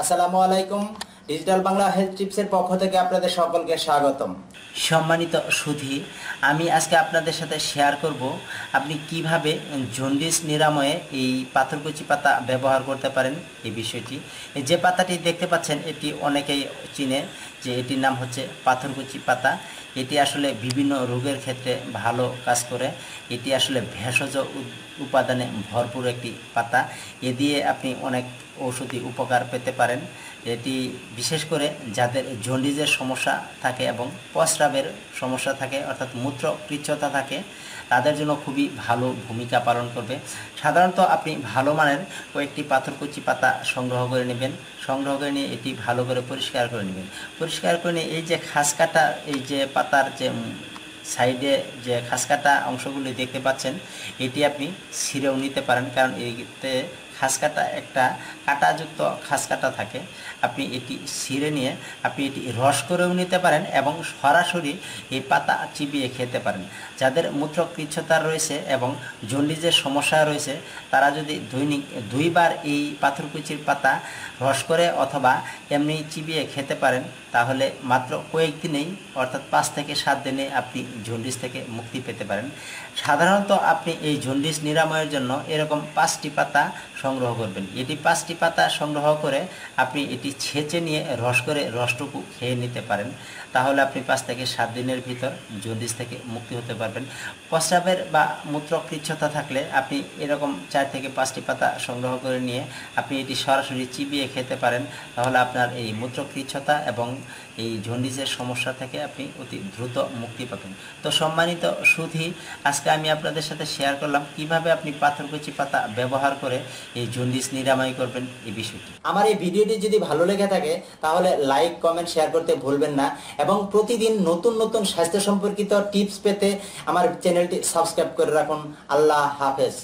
আসসালামু আলাইকুম digital Bangla health টিপসের পক্ষ থেকে আপনাদের সকলকে স্বাগতম। সম্মানিত সুধী, আমি আজকে আপনাদের সাথে শেয়ার করব আপনি কীভাবে জন্ডিস নিরাময়ে এই পাথরকুচি পাতা ব্যবহার করতে পারেন এই বিষয়টি। যে পাতাটি দেখতে পাচ্ছেন, এটি অনেকেই চিনে যে এটির নাম হচ্ছে পাথরকুচি পাতা। এটি আসলে বিভিন্ন রোগের ক্ষেত্রে ভালো কাজ করে। এটি আসলে ভেষজ উপাদানে ভরপুর একটি পাতা। এ দিয়ে আপনি অনেক ঔষধি উপকার পেতে পারেন। এটি বিশেষ করে যাদের জন্ডিজের সমস্যা থাকে এবং প্রস্রাবের সমস্যা থাকে, অর্থাৎ মূত্র কৃচ্ছতা থাকে, তাদের জন্য খুবই ভালো ভূমিকা পালন করবে। সাধারণত আপনি ভালো মানের কয়েকটি পাথরকুচি পাতা সংগ্রহ করে নেবেন। সংগ্রহ করে নিয়ে এটি ভালো করে পরিষ্কার করে নেবেন। পরিষ্কার করে নিয়ে এই যে খাস কাটা এই যে পাতার যে সাইডে যে খাসকাটা অংশগুলি দেখতে পাচ্ছেন এটি আপনি ছিঁড়েও নিতে পারেন কারণ এতে খাসকাটা, একটা কাটাযুক্ত খাসকাটা থাকে। আপনি এটি ছিঁড়ে নিয়ে আপনি এটি রস করেও নিতে পারেন এবং সরাসরি এই পাতা চিবিয়ে খেতে পারেন। যাদের মূত্রকৃচ্ছতা রয়েছে এবং জন্ডিজের সমস্যা রয়েছে, তারা যদি দৈনিক দুইবার এই পাথরকুচির পাতা রস করে অথবা এমনি চিবিয়ে খেতে পারেন, তাহলে মাত্র কয়েকদিনেই, অর্থাৎ পাঁচ থেকে সাত দিনে আপনি জন্ডিস থেকে মুক্তি পেতে পারেন। সাধারণত আপনি এই জন্ডিস নিরাময়ের জন্য এরকম পাঁচটি পাতা সংগ্রহ করবেন। এটি পাঁচটি পাতা সংগ্রহ করে আপনি এটি ছেঁচে নিয়ে রস করে রসটুকু খেয়ে নিতে পারেন। তাহলে আপনি পাঁচ থেকে সাত দিনের ভিতর জন্ডিস থেকে মুক্তি হতে পারবেন। প্রস্রাবের বা মূত্রকৃচ্ছতা থাকলে আপনি এরকম চার থেকে পাঁচটি পাতা সংগ্রহ করে নিয়ে আপনি এটি সরাসরি চিবিয়ে খেতে পারেন। তাহলে আপনার এই মূত্রকৃচ্ছতা এবং এই জন্ডিসের সমস্যা থেকে আপনি অতি দ্রুত মুক্তি পাবেন। তো সম্মানিত সুধী, আজকে আমি আপনাদের সাথে শেয়ার করলাম কীভাবে আপনি পাথরকুচি পাতা ব্যবহার করে এই জন্ডিস নিরাময় করবেন এই বিষয়টি। আমার এই ভিডিওটি যদি ভালো লেগে থাকে, তাহলে লাইক, কমেন্ট, শেয়ার করতে ভুলবেন না এবং প্রতিদিন নতুন নতুন স্বাস্থ্য সম্পর্কিত টিপস পেতে আমার চ্যানেলটি সাবস্ক্রাইব করে রাখুন। আল্লাহ হাফেজ।